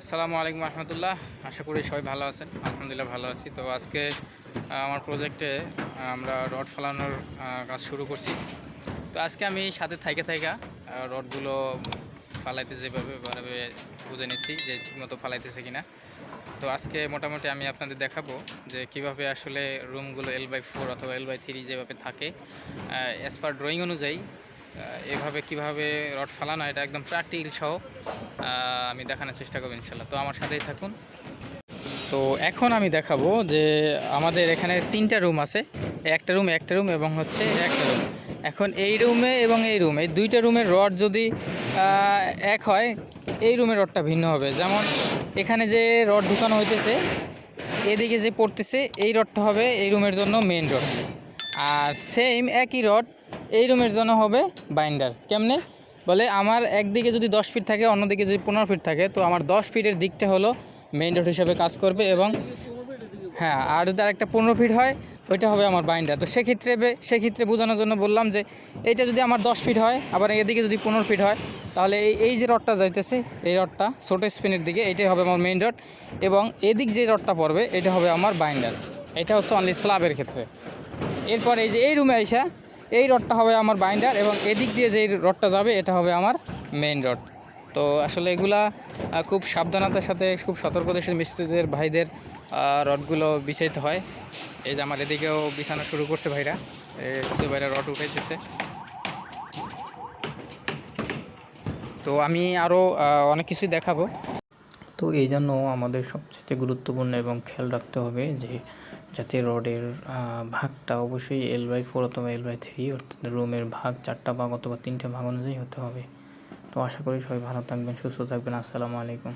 আসসালামু আলাইকুম রহমতুল্লাহ। আশা করি সবাই ভালো আছেন। আলহামদুলিল্লাহ ভালো আছি। তো আজকে আমার প্রজেক্টে আমরা রড ফালানোর কাজ শুরু করছি। তো আজকে আমি সাথে থাইকে থাইকা রডগুলো ফালাইতে যেভাবে ভাবে বুঝে নিচ্ছি যে ঠিকমতো ফালাইতেছে কিনা। তো আজকে মোটামুটি আমি আপনাদের দেখাবো যে কীভাবে আসলে রুমগুলো এল বাই ফোর অথবা এল বাই থ্রি যেভাবে থাকে অ্যাজ পার ড্রয়িং অনুযায়ী এভাবে কীভাবে রড ফালানো, এটা একদম প্র্যাকটিক্যাল সহ আমি দেখানোর চেষ্টা করব ইনশাল্লাহ। তো আমার সাথেই থাকুন। তো এখন আমি দেখাবো যে আমাদের এখানে তিনটা রুম আছে। একটা রুম একটা রুম এবং হচ্ছে একটা রুম এখন এই রুমে এবং এই রুম এই দুইটা রুমের রড যদি এক হয়, এই রুমের রডটা ভিন্ন হবে। যেমন এখানে যে রড ঢুকানো হইতেছে, এদিকে যে পড়তেছে, এই রডটা হবে এই রুমের জন্য মেন রড আর সেম একই রড এই রুমের জন্য হবে বাইন্ডার। কেমনে? বলে আমার একদিকে যদি দশ ফিট থাকে, অন্যদিকে যদি পনেরো ফিট থাকে, তো আমার দশ ফিটের দিকটা হলো মেইন রোড হিসেবে কাজ করবে এবং হ্যাঁ আর যদি আরেকটা পনেরো ফিট হয়, ওইটা হবে আমার বাইন্ডার। তো সেক্ষেত্রে সেক্ষেত্রে বোঝানোর জন্য বললাম যে, এইটা যদি আমার দশ ফিট হয়, আবার এদিকে যদি পনেরো ফিট হয়, তাহলে এই এই যে রডটা যাইতেছে, এই রডটা, ছোটো স্পিনের দিকে, এটাই হবে আমার মেইন রড এবং এদিক যে রডটা পড়বে, এটা হবে আমার বাইন্ডার। এটা হচ্ছে অনলি স্লাবের ক্ষেত্রে। এরপর এই যে এই রুমে আইসা এই রডটা হবে আমার বাইন্ডার এবং এদিক দিয়ে যে রডটা যাবে, এটা হবে আমার মেইন রড তো আসলে এগুলা খুব সাবধানতার সাথে, খুব সতর্কতার সাথে মিস্ত্রিদের, ভাইদের রডগুলো বিছাইতে হয়। এই যে আমার এদিকেও বিছানো শুরু করছে ভাইরা। এই ভাইরা রড উঠাইতেছে। তো আমি আরও অনেক কিছুই দেখাবো। তো এই জন্য আমাদের সবচেয়ে গুরুত্বপূর্ণ এবং খেয়াল রাখতে হবে যে যাতে রডের ভাগটা অবশ্যই এল বাই ফোর অথবা এল বাই থ্রি অর্থাৎ রুমের ভাগ চারটা ভাগ অথবা তিনটা ভাগ অনুযায়ী হতে হবে। তো আশা করি সবাই ভালো থাকবেন, সুস্থ থাকবেন। আসসালামু আলাইকুম।